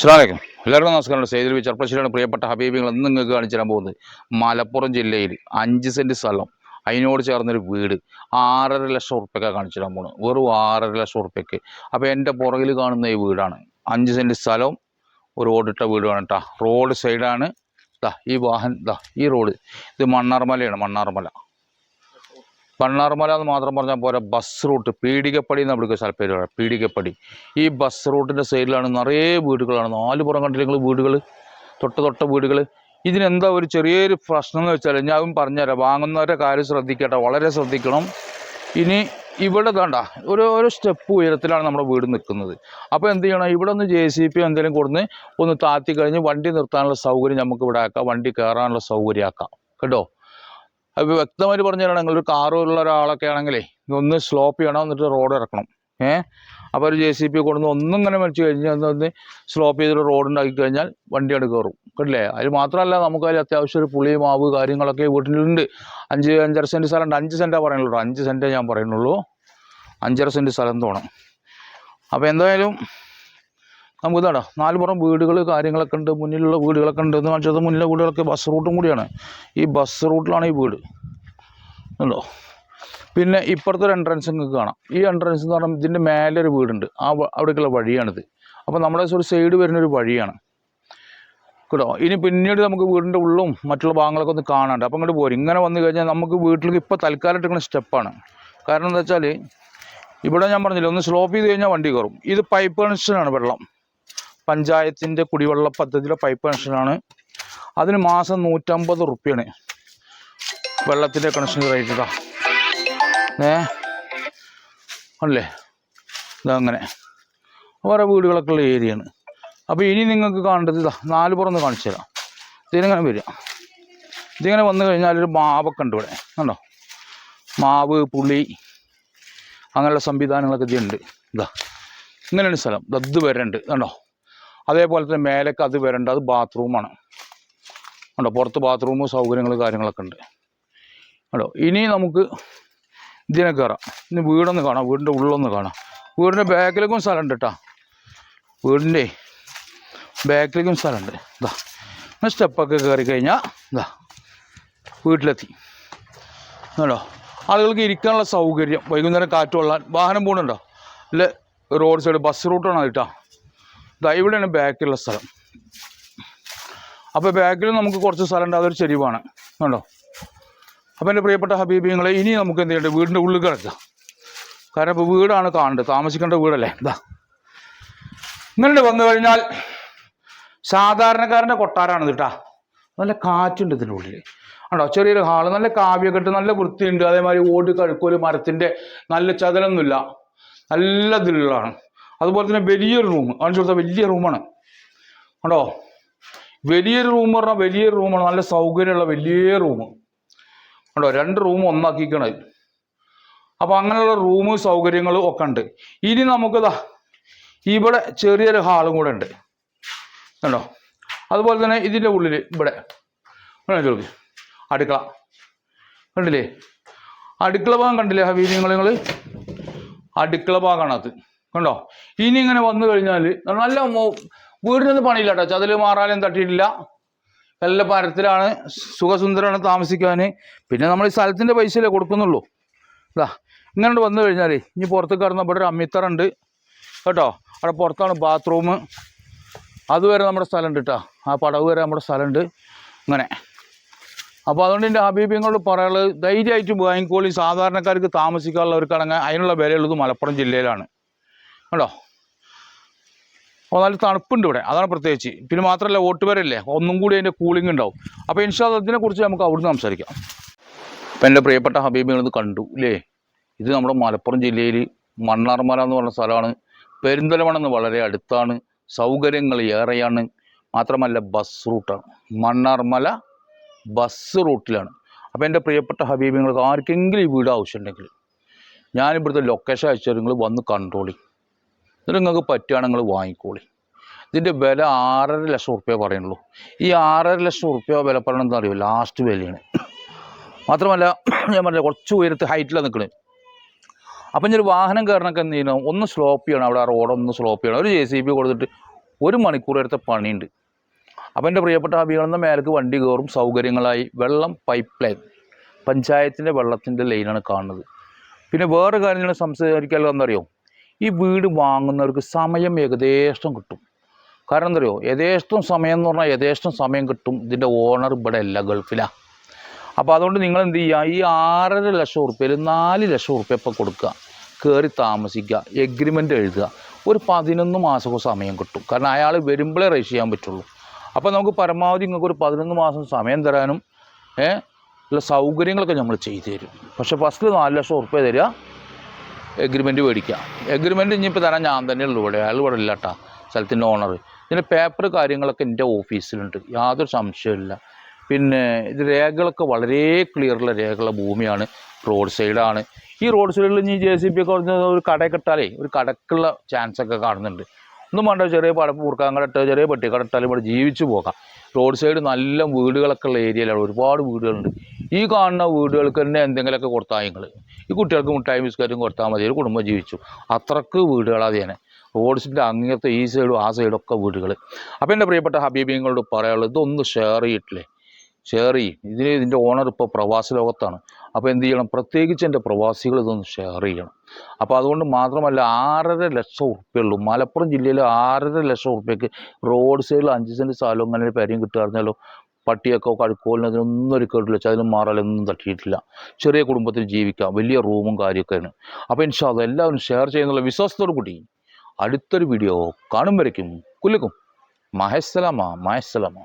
അസ്ലാമലൈക്കും എല്ലാവർക്കും നമസ്കാരം സെയ്തിൽ ചെറുപ്പശ്ശേരിയാണ് പ്രിയപ്പെട്ട ഹബീബികൾ ഇന്ന് നിങ്ങൾക്ക് കാണിച്ചു തരാൻ പോകുന്നത് മലപ്പുറം ജില്ലയിൽ അഞ്ച് സെന്റ് സ്ഥലം. അതിനോട് ചേർന്നൊരു വീട്. ആറര ലക്ഷം ഉറുപ്പ്യൊക്കെ കാണിച്ചു തരാൻ പോകുന്നത് വെറും ആറര ലക്ഷം ഉറുപ്പ്യക്ക്. അപ്പോൾ എന്റെ പുറകിൽ കാണുന്ന ഈ വീടാണ്. അഞ്ച് സെന്റ് സ്ഥലം ഒരു ഓടിട്ട വീടാണ് കേട്ടോ റോഡ് സൈഡാണ്. ദാ ഈ വാഹനം ദാ ഈ റോഡ്. ഇത് മണ്ണാർമലയാണ് മണ്ണാർമല. മണ്ണാർമല എന്ന് മാത്രം പറഞ്ഞാൽ പോരാ ബസ് റൂട്ട് പീടികപ്പടി എന്ന് വിളിക്കുന്ന സ്ഥലപ്പേര് പേര് പീടികപ്പടി ഈ ബസ് റൂട്ടിന്റെ സൈഡിലാണ് നിറയെ വീടുകളാണ്. നാല് പുറം കണ്ടില്ലെങ്കിൽ വീടുകൾ തൊട്ട് തൊട്ട വീടുകൾ ഇതിനെന്താ ഒരു ചെറിയൊരു പ്രശ്നം എന്ന് വെച്ചാൽ ഞാൻ പറഞ്ഞുതരാം. വാങ്ങുന്നവരുടെ കാര്യം ശ്രദ്ധിക്കട്ടെ വളരെ ശ്രദ്ധിക്കണം. ഇനി ഇവിടെ വേണ്ട ഒരു ഒരു സ്റ്റെപ്പ് ഉയരത്തിലാണ് നമ്മുടെ വീട് നിൽക്കുന്നത്. അപ്പോൾ എന്ത് ചെയ്യണം? ഇവിടെ ഒന്ന് ജെ സി പി എന്തെങ്കിലും കൊടുന്ന് ഒന്ന് താത്തി കഴിഞ്ഞ് വണ്ടി നിർത്താനുള്ള സൗകര്യം നമുക്ക് ഇവിടെ ആക്കാം. വണ്ടി കയറാനുള്ള സൗകര്യം ആക്കാം. കേട്ടോ? അപ്പോൾ വ്യക്തമായിട്ട് പറഞ്ഞു തരണം നിങ്ങളൊരു കാറുള്ള ഒരാളൊക്കെ ആണെങ്കിലേ ഒന്ന് സ്ലോപ്പ് ചെയ്യണം എന്നിട്ട് റോഡ് ഇറക്കണം. ഏ? അപ്പോൾ ഒരു ജെ സി പി കൊണ്ടുവന്ന് ഒന്നും ഇങ്ങനെ മരിച്ചു കഴിഞ്ഞാൽ ഒന്ന് സ്ലോപ്പ് ചെയ്തൊരു റോഡ് ഉണ്ടാക്കി കഴിഞ്ഞാൽ വണ്ടി അവിടെ കയറും കേട്ടില്ലേ? അത് മാത്രമല്ല നമുക്ക് അതിൽ അത്യാവശ്യം ഒരു പുളി മാവ് കാര്യങ്ങളൊക്കെ വീട്ടിലുണ്ട്. അഞ്ച് അഞ്ചര സെന്റ് സ്ഥലം ഉണ്ട്. അഞ്ച് സെന്റാണ് പറയുന്നുള്ളൂ അഞ്ച് സെന്റേ ഞാൻ പറയുന്നുള്ളൂ. അഞ്ചര സെന്റ് സ്ഥലം തോണം. അപ്പോൾ എന്തായാലും നമുക്ക് ഇതാടാ നാല് പുറം വീടുകൾ കാര്യങ്ങളൊക്കെ ഉണ്ട് മുന്നിലുള്ള വീടുകളൊക്കെ ഉണ്ട് എന്ന് വെച്ചാൽ മുന്നിലെ വീടുകളൊക്കെ ബസ് റൂട്ടും കൂടിയാണ്. ഈ ബസ് റൂട്ടിലാണ് ഈ വീട്. ഉണ്ടോ പിന്നെ ഇപ്പുറത്തെ ഒരു എൻട്രൻസ് നിങ്ങൾക്ക് കാണാം. ഈ എൻട്രൻസ് എന്ന് പറഞ്ഞാൽ ഇതിന്റെ മേലെ ഒരു വീടുണ്ട്. ആ അവിടേക്കുള്ള വഴിയാണിത്. അപ്പോൾ നമ്മുടെ ഒരു സൈഡ് വരുന്നൊരു വഴിയാണ്. കേട്ടോ ഇനി പിന്നീട് നമുക്ക് വീടിന്റെ ഉള്ളും മറ്റുള്ള ഭാഗങ്ങളൊക്കെ ഒന്ന് കാണാണ്ട് അപ്പം ഇങ്ങോട്ട് പോരും. ഇങ്ങനെ വന്നു കഴിഞ്ഞാൽ നമുക്ക് വീട്ടിലേക്ക് ഇപ്പോൾ തൽക്കാലം എടുക്കുന്ന സ്റ്റെപ്പാണ് കാരണം എന്താ വെച്ചാൽ ഇവിടെ ഞാൻ പറഞ്ഞില്ല ഒന്ന് സ്ലോപ്പ് ചെയ്ത് കഴിഞ്ഞാൽ വണ്ടി കയറും. ഇത് പൈപ്പ് കണക്ഷനാണ് വെള്ളം. പഞ്ചായത്തിന്റെ കുടിവെള്ള പദ്ധതിയിലെ പൈപ്പ് കണക്ഷനാണ് അതിന് മാസം നൂറ്റമ്പത് റുപ്യാണ്. വെള്ളത്തിന്റെ കണക്ഷൻ റേറ്റ് ഇതാ ഏ? അല്ലേ? ഇതാ അങ്ങനെ ഓരോ വീടുകളൊക്കെ ഉള്ള ഏരിയയാണ് അപ്പോൾ ഇനി നിങ്ങൾക്ക് കാണേണ്ടത് ഇതാ നാല് പുറന്ന് കാണിച്ചു തരാം. ഇതിനിങ്ങനെ വരിക? ഇതിങ്ങനെ വന്നു കഴിഞ്ഞാൽ ഒരു മാവൊക്കെ ഉണ്ട് ഇവിടെ. കണ്ടോ? മാവ് പുളി അങ്ങനെയുള്ള സംവിധാനങ്ങളൊക്കെ ഇതിലുണ്ട്. ഇതാ. ഇങ്ങനെയാണ് സ്ഥലം. ദദ് വരണ്ട് കണ്ടോ? അതേപോലെ തന്നെ മേലേക്ക് അത് വരേണ്ട അത് ബാത്റൂമാണ് കണ്ടോ പുറത്ത് ബാത്റൂം സൗകര്യങ്ങൾ കാര്യങ്ങളൊക്കെ ഉണ്ട്. കണ്ടോ ഇനി നമുക്ക് ഇതിനെ കയറാം ഇനി വീടൊന്ന് കാണാം വീടിന്റെ ഉള്ളൊന്ന് കാണാം. വീടിന്റെ ബാക്കിലേക്കും സ്ഥലമുണ്ട് കേട്ടോ. വീടിന്റെ ബാക്കിലേക്കും സ്ഥലമുണ്ട്. ഇതാ സ്റ്റെപ്പൊക്കെ കയറി കഴിഞ്ഞാൽ ഇതാ വീട്ടിലെത്തി. കേട്ടോ ആളുകൾക്ക് ഇരിക്കാനുള്ള സൗകര്യം വൈകുന്നേരം കാറ്റ് കൊള്ളാൻ വാഹനം പോകുന്നുണ്ടോ അല്ലെ റോഡ് സൈഡ് ബസ് റൂട്ടാണ് കേട്ടോ ഇതാ ഇവിടെയാണ് ബാക്കിലുള്ള സ്ഥലം. അപ്പോൾ ബാക്കിൽ നമുക്ക് കുറച്ച് സ്ഥലം ഉണ്ട് അതൊരു ചെരിവാണ്. കണ്ടോ? അപ്പോൾ എന്റെ പ്രിയപ്പെട്ട ഹബീബിങ്ങളെ ഇനി നമുക്ക് എന്ത് ചെയ്യണ്ടേ? വീടിന്റെ ഉള്ളിൽ കിടക്കുക കാരണം ഇപ്പോൾ വീടാണ് കാണേണ്ടത്. താമസിക്കേണ്ട വീടല്ലേ? എന്താ ഇങ്ങനെ വന്നു കഴിഞ്ഞാൽ സാധാരണക്കാരന്റെ കൊട്ടാരാണ് കേട്ടാ നല്ല കാറ്റുണ്ട് ഇതിന്റെ ഉള്ളിൽ ആണോ ചെറിയൊരു ഹാൾ നല്ല കാവ്യൊക്കെ കെട്ട് നല്ല വൃത്തിയുണ്ട്. അതേമാതിരി ഓട് കഴുക്കൊരു മരത്തിന്റെ നല്ല ചതലൊന്നുമില്ല. നല്ല ഇതിലുള്ളതാണ്. അതുപോലെ തന്നെ വലിയൊരു റൂം കാണിച്ചു കൊടുത്താൽ വലിയ റൂമാണ് കണ്ടോ? വലിയൊരു റൂം പറഞ്ഞാൽ വലിയൊരു റൂമാണ് നല്ല സൗകര്യമുള്ള വലിയ റൂം കണ്ടോ? രണ്ട് റൂം ഒന്നാക്കിക്കണത് അപ്പോൾ അങ്ങനെയുള്ള റൂം സൗകര്യങ്ങളും ഒക്കെ ഉണ്ട്. ഇനി നമുക്കിതാ ഇവിടെ ചെറിയൊരു ഹാളും കൂടെ ഉണ്ട്. കണ്ടോ? അതുപോലെ തന്നെ ഇതിന്റെ ഉള്ളിൽ ഇവിടെ. അടുക്കള. കണ്ടില്ലേ? അടുക്കള ഭാഗം കണ്ടില്ലേ ഹബീബി നിങ്ങൾ നിങ്ങൾ അടുക്കള ഭാഗമാണ് അത് കണ്ടോ? ഇനി ഇങ്ങനെ വന്നു കഴിഞ്ഞാൽ നല്ല വീടിനൊന്നും പണിയില്ല കേട്ടോ. ചതിൽ മാറാനും തട്ടിയിട്ടില്ല. നല്ല മരത്തിലാണ് സുഖസുന്ദരമാണ് താമസിക്കാൻ പിന്നെ നമ്മൾ ഈ സ്ഥലത്തിന്റെ പൈസയല്ലേ കൊടുക്കുന്നുള്ളൂ. ഇതാ ഇങ്ങനെ വന്നു കഴിഞ്ഞാൽ ഇനി പുറത്ത് കയറുന്ന ഇവിടെ ഒരു അമ്മിത്തറുണ്ട് കേട്ടോ? അവിടെ പുറത്താണ് ബാത്റൂം അതുവരെ നമ്മുടെ സ്ഥലമുണ്ട് കേട്ടോ. ആ പടവ് വരെ നമ്മുടെ സ്ഥലമുണ്ട് ഇങ്ങനെ. അപ്പോൾ അതുകൊണ്ട് എന്റെ ഹബീബിങ്ങളോട് പറയാനുള്ളത് ധൈര്യമായിട്ട് വാങ്ങിക്കോളി. സാധാരണക്കാർക്ക് താമസിക്കാനുള്ളവർക്കാണെങ്കിൽ അതിനുള്ള വിലയുള്ളത് മലപ്പുറം ജില്ലയിലാണ്. കേട്ടോ അപ്പോൾ നല്ല തണുപ്പുണ്ട് ഇവിടെ. അതാണ് പ്രത്യേകിച്ച്. പിന്നെ മാത്രമല്ല ഓട്ടുപേരല്ലേ ഒന്നും കൂടി അതിന്റെ കൂളിംഗ് ഉണ്ടാവും. അപ്പോൾ ഇൻഷാൽ അതിനെക്കുറിച്ച് നമുക്ക് അവിടുന്ന് സംസാരിക്കാം. അപ്പം എന്റെ പ്രിയപ്പെട്ട ഹബീബികൾ ഇത് കണ്ടു ഇല്ലേ? ഇത് നമ്മുടെ മലപ്പുറം ജില്ലയിൽ മണ്ണാർമല എന്ന് പറഞ്ഞ സ്ഥലമാണ്. പെരിന്തൽമണ്ണ എന്ന് വളരെ അടുത്താണ്. സൗകര്യങ്ങൾ ഏറെയാണ്. മാത്രമല്ല ബസ് റൂട്ടാണ് മണ്ണാർമല ബസ് റൂട്ടിലാണ് അപ്പോൾ എന്റെ പ്രിയപ്പെട്ട ഹബീബിങ്ങൾക്ക് ആർക്കെങ്കിലും ഈ വീട് ആവശ്യമുണ്ടെങ്കിൽ ഞാനിവിടുത്തെ ലൊക്കേഷൻ അയച്ചു നിങ്ങൾ വന്ന് കണ്ടോളി എന്നിട്ട് നിങ്ങൾക്ക് പറ്റുകയാണെങ്കിൽ നിങ്ങൾ വാങ്ങിക്കോളി. ഇതിന്റെ വില ആറര ലക്ഷം റുപ്യ പറയുള്ളൂ ഈ ആറര ലക്ഷം റുപ്യ വില പറയണത് എന്താ അറിയോ? ലാസ്റ്റ് വിലയാണ്. മാത്രമല്ല ഞാൻ പറഞ്ഞില്ല കുറച്ച് ഉയരത്ത് ഹൈറ്റിലാണ് നിൽക്കുന്നത് അപ്പം ഞാൻ ഒരു വാഹനം കയറണമൊക്കെ എന്ത് ചെയ്യണം? ഒന്ന് സ്ലോപ്പ് ചെയ്യണം. അവിടെ ആ റോഡൊന്ന് സ്ലോപ്പ് ചെയ്യണം. ഒരു ജെ സി ബി കൊടുത്തിട്ട് ഒരു മണിക്കൂർ എടുത്ത പണിയുണ്ട്. അപ്പം എന്റെ പ്രിയപ്പെട്ട അഭികളെന്ന മേലേക്ക് വണ്ടി കയറും സൗകര്യങ്ങളായി വെള്ളം പൈപ്പ് ലൈൻ പഞ്ചായത്തിന്റെ വെള്ളത്തിന്റെ ലൈനാണ് കാണുന്നത്. പിന്നെ വേറെ കാര്യം ഞാൻ സംസാരിക്കാമല്ലോ എന്നറിയോ ഈ വീട് വാങ്ങുന്നവർക്ക് സമയം ഏകദേശം കിട്ടും. കാരണം എന്തറിയോ? യഥേഷ്ടം സമയം എന്ന് പറഞ്ഞാൽ യഥേഷ്ടം സമയം കിട്ടും. ഇതിന്റെ ഓണർ ഇവിടെ അല്ല ഗൾഫിലാണ് അപ്പോൾ അതുകൊണ്ട് നിങ്ങൾ എന്ത് ചെയ്യുക? ഈ ആറര ലക്ഷം ഉറുപ്പ്യയിൽ നാല് ലക്ഷം ഉറുപ്പ്യ ഇപ്പോൾ കൊടുക്കുക. കയറി താമസിക്കുക എഗ്രിമെന്റ് എഴുതുക. ഒരു പതിനൊന്ന് മാസമൊക്കെ സമയം കിട്ടും. കാരണം അയാൾ വരുമ്പോഴേ രജിസ്റ്റർ ചെയ്യാൻ പറ്റുള്ളൂ. അപ്പോൾ നമുക്ക് പരമാവധി നിങ്ങൾക്ക് ഒരു പതിനൊന്ന് മാസം സമയം തരാനും ഉള്ള സൗകര്യങ്ങളൊക്കെ നമ്മൾ ചെയ്തു തരും. പക്ഷേ ഫസ്റ്റ് നാല് ലക്ഷം ഉറുപ്പ്യ തരിക എഗ്രിമെന്റ് മേടിക്കാം എഗ്രിമെന്റ് ഇനിയിപ്പോൾ തരാൻ ഞാൻ തന്നെ ഉള്ളൂ ഇവിടെ. അയാൾ ഇവിടെ ഇല്ല കേട്ടോ സ്ഥലത്തിന്റെ ഓണർ ഇതിന്റെ പേപ്പർ കാര്യങ്ങളൊക്കെ എന്റെ ഓഫീസിലുണ്ട് യാതൊരു സംശയമില്ല പിന്നെ ഇത് രേഖകളൊക്കെ വളരെ ക്ലിയറുള്ള രേഖകളുടെ ഭൂമിയാണ്. റോഡ് സൈഡാണ് ഈ റോഡ് സൈഡിൽ ഇനി ജെ സി പി ഒക്കെ ഒരു കടയൊക്കെ ഇട്ടാലേ ഒരു കടക്കുള്ള ചാൻസ് ഒക്കെ കാണുന്നുണ്ട്. ഒന്നും വേണ്ട ചെറിയ പടപ്പ് മുറുക്കാൻ കടട്ടോ ചെറിയ പെട്ടിക്കട ഇട്ടാലും ഇവിടെ ജീവിച്ചു പോകാം. റോഡ് സൈഡ് നല്ല വീടുകളൊക്കെ ഉള്ള ഏരിയയിലാണ് ഒരുപാട് വീടുകളുണ്ട്. ഈ കാണുന്ന വീടുകൾക്ക് തന്നെ എന്തെങ്കിലുമൊക്കെ കൊടുത്താൽ നിങ്ങൾ ഈ കുട്ടികൾക്ക് മുട്ടായി ബിസ്ക്കറ്റും കൊടുത്താൽ മതി. ഒരു കുടുംബം ജീവിച്ചു. അത്രയ്ക്ക് വീടുകളാണ് തന്നെ റോഡ്സിന്റെ അങ്ങനത്തെ ഈ സൈഡും ആ സൈഡും ഒക്കെ വീടുകൾ അപ്പോൾ എന്റെ പ്രിയപ്പെട്ട ഹബീബിങ്ങളോട് പറയാനുള്ളത് ഇതൊന്ന് ഷെയർ ചെയ്യട്ടില്ലേ? ഷെയർ ചെയ്യും. ഇതിന് ഇതിന്റെ ഓണർ ഇപ്പോൾ പ്രവാസ ലോകത്താണ്. അപ്പോൾ എന്ത് ചെയ്യണം? പ്രത്യേകിച്ച് എന്റെ പ്രവാസികൾ ഇതൊന്ന് ഷെയർ ചെയ്യണം. അപ്പോൾ അതുകൊണ്ട് മാത്രമല്ല ആറര ലക്ഷം ഉറുപ്പ്യുള്ളൂ മലപ്പുറം ജില്ലയിൽ ആറര ലക്ഷം ഉറുപ്പ്യക്ക് റോഡ് സൈഡിൽ അഞ്ച് സെന്റ് സ്ഥലവും അങ്ങനെ ഒരു കിട്ടുക കിട്ടുകയായിരുന്നല്ലോ. പട്ടിയൊക്കെ കഴുക്കോലിന് അതിനൊന്നും ഒരു കേട്ടില്ല ചതിലും മാറലൊന്നും തട്ടിയിട്ടില്ല. ചെറിയ കുടുംബത്തിൽ ജീവിക്കാം. വലിയ റൂമും കാര്യമൊക്കെയാണ്. അപ്പോൾ ഇൻഷാ എല്ലാവരും ഷെയർ ചെയ്യുന്നുള്ള വിശ്വാസത്തോടു കൂടി അടുത്തൊരു വീഡിയോ കാണും വരയ്ക്കും. കുലുക്കും മഹസ്സലാമ മഹസ്സലാമ